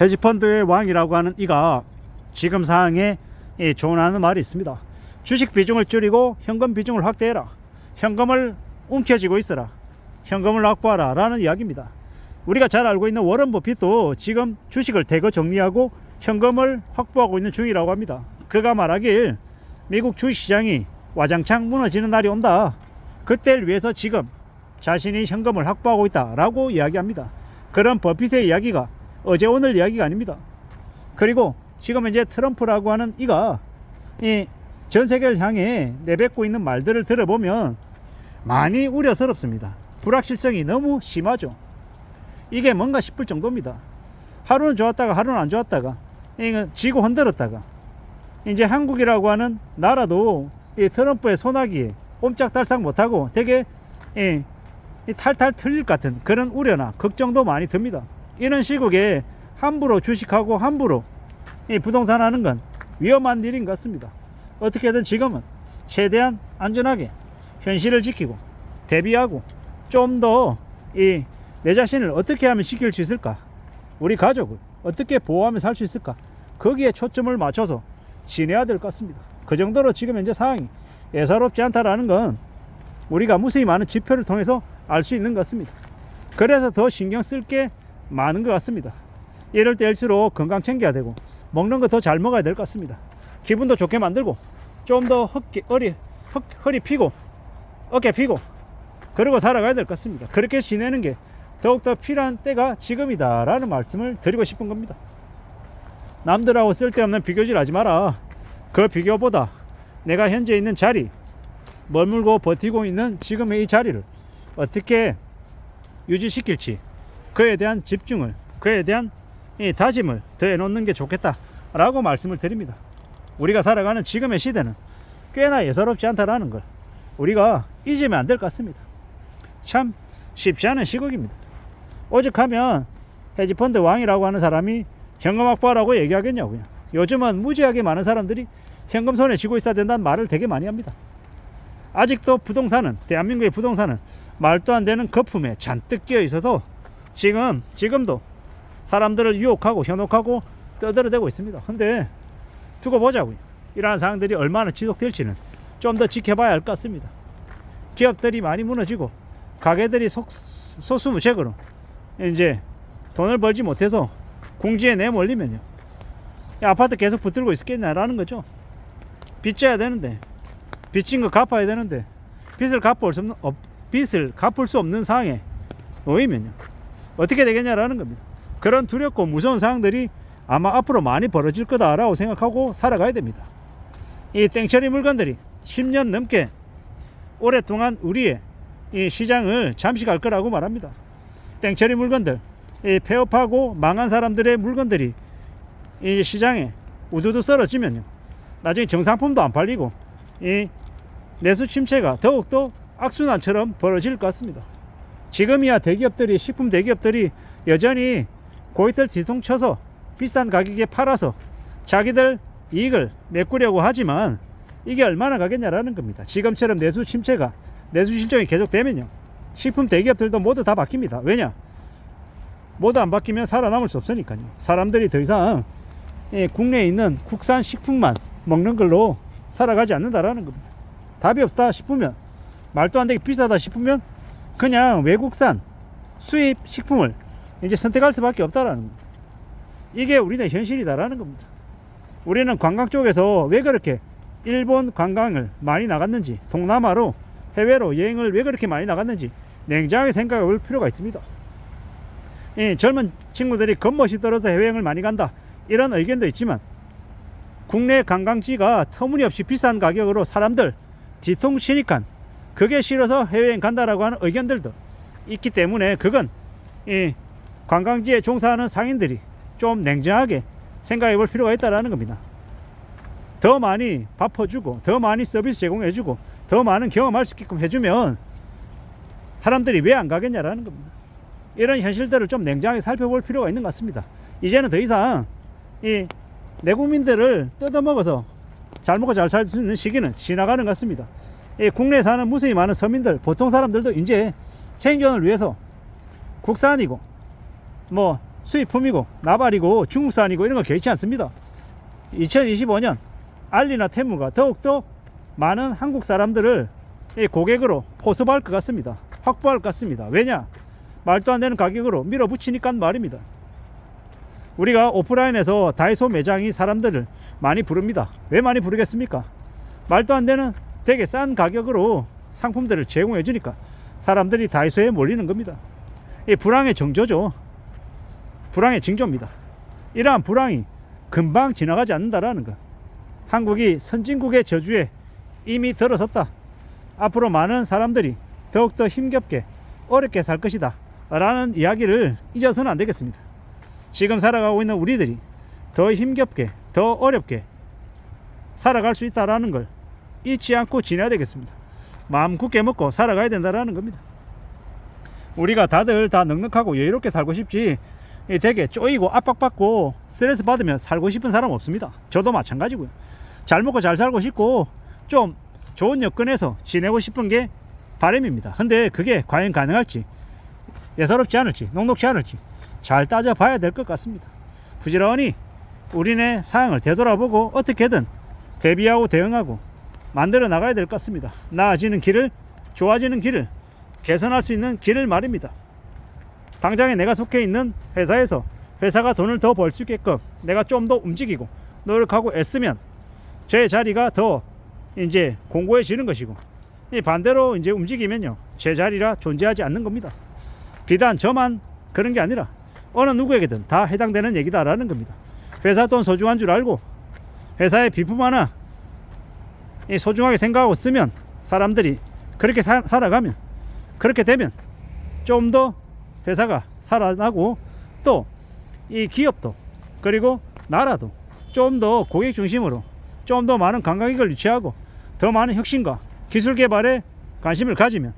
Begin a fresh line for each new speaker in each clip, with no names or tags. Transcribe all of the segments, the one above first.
헤지펀드의 왕이라고 하는 이가 지금 상황에 이 조언하는 말이 있습니다. 주식 비중을 줄이고 현금 비중을 확대해라. 현금을 움켜쥐고 있어라. 현금을 확보하라. 라는 이야기입니다. 우리가 잘 알고 있는 워런 버핏도 지금 주식을 대거 정리하고 현금을 확보하고 있는 중이라고 합니다. 그가 말하길 미국 주식시장이 와장창 무너지는 날이 온다. 그때를 위해서 지금 자신이 현금을 확보하고 있다 라고 이야기합니다. 그런 버핏의 이야기가 어제 오늘 이야기가 아닙니다. 그리고 지금 이제 트럼프라고 하는 이가 이 전 세계를 향해 내뱉고 있는 말들을 들어보면 많이 우려스럽습니다. 불확실성이 너무 심하죠. 이게 뭔가 싶을 정도입니다. 하루는 좋았다가 하루는 안 좋았다가 지고 흔들었다가 이제 한국이라고 하는 나라도 이 트럼프의 소나기에 꼼짝달싹 못하고 되게 이, 이 탈탈 틀릴 것 같은 그런 우려나 걱정도 많이 듭니다. 이런 시국에 함부로 주식하고 함부로 이 부동산 하는 건 위험한 일인 것 같습니다. 어떻게든 지금은 최대한 안전하게 현실을 지키고 대비하고 좀 더 이 내 자신을 어떻게 하면 지킬 수 있을까? 우리 가족을 어떻게 보호하며 살 수 있을까? 거기에 초점을 맞춰서 지내야 될 것 같습니다. 그 정도로 지금 현재 상황이 예사롭지 않다라는 건 우리가 무수히 많은 지표를 통해서 알 수 있는 것 같습니다. 그래서 더 신경 쓸 게 많은 것 같습니다. 이럴 때일수록 건강 챙겨야 되고 먹는 거 더 잘 먹어야 될 것 같습니다. 기분도 좋게 만들고 좀 더 허리, 허리, 허, 허리 피고 어깨 피고 그러고 살아가야 될 것 같습니다. 그렇게 지내는 게 더욱더 필요한 때가 지금이다라는 말씀을 드리고 싶은 겁니다. 남들하고 쓸데없는 비교질 하지 마라. 그 비교보다 내가 현재 있는 자리, 머물고 버티고 있는 지금의 이 자리를 어떻게 유지시킬지 그에 대한 집중을, 그에 대한 이 다짐을 더해 놓는 게 좋겠다라고 말씀을 드립니다. 우리가 살아가는 지금의 시대는 꽤나 예사롭지 않다라는 걸 우리가 잊으면 안 될 것 같습니다. 참 쉽지 않은 시국입니다. 오죽하면 헤지펀드 왕이라고 하는 사람이 현금 확보하라고 얘기하겠냐고요. 요즘은 무지하게 많은 사람들이 현금 손에 쥐고 있어야 된다는 말을 되게 많이 합니다. 아직도 부동산은 대한민국의 부동산은 말도 안 되는 거품에 잔뜩 끼어 있어서 지금 지금도 사람들을 유혹하고 현혹하고 떠들어대고 있습니다. 근데 두고 보자고요. 이러한 상황들이 얼마나 지속될지는 좀 더 지켜봐야 할 것 같습니다. 기업들이 많이 무너지고 가게들이 속, 소수무책으로 이제 돈을 벌지 못해서 공지에 내몰리면요. 이 아파트 계속 붙들고 있겠냐라는 거죠. 빚져야 되는데 빚진 거 갚아야 되는데 빚을 갚을 수 없는 어, 빚을 갚을 수 없는 상황에 놓이면요. 어떻게 되겠냐라는 겁니다. 그런 두렵고 무서운 상황들이 아마 앞으로 많이 벌어질 거다라고 생각하고 살아가야 됩니다. 이 땡처리 물건들이 10년 넘게 오랫동안 우리의 이 시장을 잠식할 거라고 말합니다. 땡처리 물건들, 이 폐업하고 망한 사람들의 물건들이 이 시장에 우두두 썰어지면요. 나중에 정상품도 안 팔리고 이 내수 침체가 더욱더 악순환처럼 벌어질 것 같습니다. 지금이야 대기업들이 식품 대기업들이 여전히 고이들 뒤통쳐서 비싼 가격에 팔아서 자기들 이익을 메꾸려고 하지만 이게 얼마나 가겠냐라는 겁니다. 지금처럼 내수 침체가 내수 실정이 계속되면요. 식품 대기업들도 모두 다 바뀝니다. 왜냐? 모두 안 바뀌면 살아남을 수 없으니까요. 사람들이 더 이상 예, 국내에 있는 국산 식품만 먹는 걸로 살아가지 않는다라는 겁니다. 답이 없다 싶으면 말도 안 되게 비싸다 싶으면 그냥 외국산 수입 식품을 이제 선택할 수밖에 없다라는 겁니다. 이게 우리네 현실이다라는 겁니다. 우리는 관광 쪽에서 왜 그렇게 일본 관광을 많이 나갔는지 동남아로 해외로 여행을 왜 그렇게 많이 나갔는지 냉정하게 생각해 볼 필요가 있습니다. 이 젊은 친구들이 겉멋이 떨어서 해외여행을 많이 간다 이런 의견도 있지만 국내 관광지가 터무니없이 비싼 가격으로 사람들 뒤통치니까 그게 싫어서 해외여행 간다라고 하는 의견들도 있기 때문에 그건 이 관광지에 종사하는 상인들이 좀 냉정하게 생각해 볼 필요가 있다라는 겁니다. 더 많이 밥 퍼주고 더 많이 서비스 제공해 주고 더 많은 경험할 수 있게끔 해주면 사람들이 왜 안 가겠냐라는 겁니다. 이런 현실들을 좀 냉정하게 살펴볼 필요가 있는 것 같습니다. 이제는 더 이상 이 내국민들을 뜯어먹어서 잘 먹고 잘 살 수 있는 시기는 지나가는 것 같습니다. 이 국내에 사는 무수히 많은 서민들, 보통 사람들도 이제 생존을 위해서 국산이고 뭐 수입품이고 나발이고 중국산이고 이런 거 개의치 않습니다. 2025년 알리나 테무가 더욱더 많은 한국 사람들을 이 고객으로 포섭할 것 같습니다. 확보할 것 같습니다. 왜냐? 말도 안 되는 가격으로 밀어붙이니까 말입니다. 우리가 오프라인에서 다이소 매장이 사람들을 많이 부릅니다. 왜 많이 부르겠습니까? 말도 안 되는 되게 싼 가격으로 상품들을 제공해 주니까 사람들이 다이소에 몰리는 겁니다. 이 불황의 정조죠. 불황의 징조입니다. 이러한 불황이 금방 지나가지 않는다라는 것. 한국이 선진국의 저주에 이미 들어섰다. 앞으로 많은 사람들이 더욱더 힘겹게 어렵게 살 것이다. 라는 이야기를 잊어서는 안 되겠습니다. 지금 살아가고 있는 우리들이 더 힘겹게, 더 어렵게 살아갈 수 있다라는 걸 잊지 않고 지내야 되겠습니다. 마음 굳게 먹고 살아가야 된다라는 겁니다. 우리가 다들 다 넉넉하고 여유롭게 살고 싶지 이 되게 쪼이고 압박받고 스트레스 받으면 살고 싶은 사람 없습니다. 저도 마찬가지고요. 잘 먹고 잘 살고 싶고 좀 좋은 여건에서 지내고 싶은 게 바람입니다. 근데 그게 과연 가능할지 예사롭지 않을지 녹록지 않을지 잘 따져봐야 될 것 같습니다. 부지런히 우리네 상황을 되돌아보고 어떻게든 대비하고 대응하고 만들어 나가야 될 것 같습니다. 나아지는 길을 좋아지는 길을 개선할 수 있는 길을 말입니다. 당장에 내가 속해 있는 회사에서 회사가 돈을 더 벌 수 있게끔 내가 좀 더 움직이고 노력하고 애쓰면 제 자리가 더 이제 공고해지는 것이고 이 반대로 이제 움직이면요 제 자리라 존재하지 않는 겁니다. 비단 저만 그런 게 아니라 어느 누구에게든 다 해당되는 얘기다라는 겁니다. 회사 돈 소중한 줄 알고 회사의 비품 하나 이 소중하게 생각하고 쓰면 사람들이 그렇게 사, 살아가면 그렇게 되면 좀 더 회사가 살아나고 또 이 기업도 그리고 나라도 좀 더 고객 중심으로 좀 더 많은 관광객을 유치하고 더 많은 혁신과 기술 개발에 관심을 가지면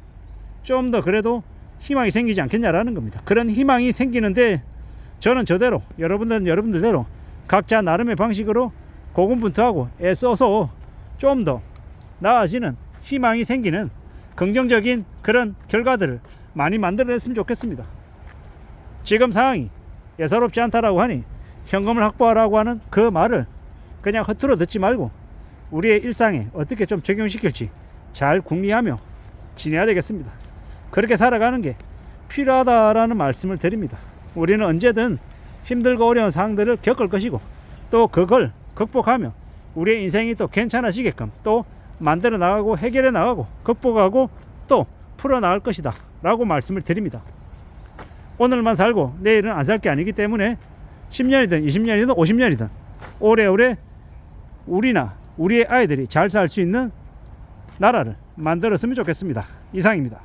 좀 더 그래도 희망이 생기지 않겠냐라는 겁니다. 그런 희망이 생기는데 저는 저대로 여러분들은 여러분들대로 각자 나름의 방식으로 고군분투하고 애써서 좀 더 나아지는 희망이 생기는 긍정적인 그런 결과들을 많이 만들어냈으면 좋겠습니다. 지금 상황이 예사롭지 않다라고 하니 현금을 확보하라고 하는 그 말을 그냥 허투루 듣지 말고 우리의 일상에 어떻게 좀 적용시킬지 잘 궁리하며 지내야 되겠습니다. 그렇게 살아가는 게 필요하다라는 말씀을 드립니다. 우리는 언제든 힘들고 어려운 상황들을 겪을 것이고 또 그걸 극복하며 우리의 인생이 또 괜찮아지게끔 또 만들어 나가고 해결해 나가고 극복하고 또 풀어 나갈 것이다 라고 말씀을 드립니다. 오늘만 살고 내일은 안 살 게 아니기 때문에 10년이든 20년이든 50년이든 오래오래 우리나 우리의 아이들이 잘 살 수 있는 나라를 만들었으면 좋겠습니다. 이상입니다.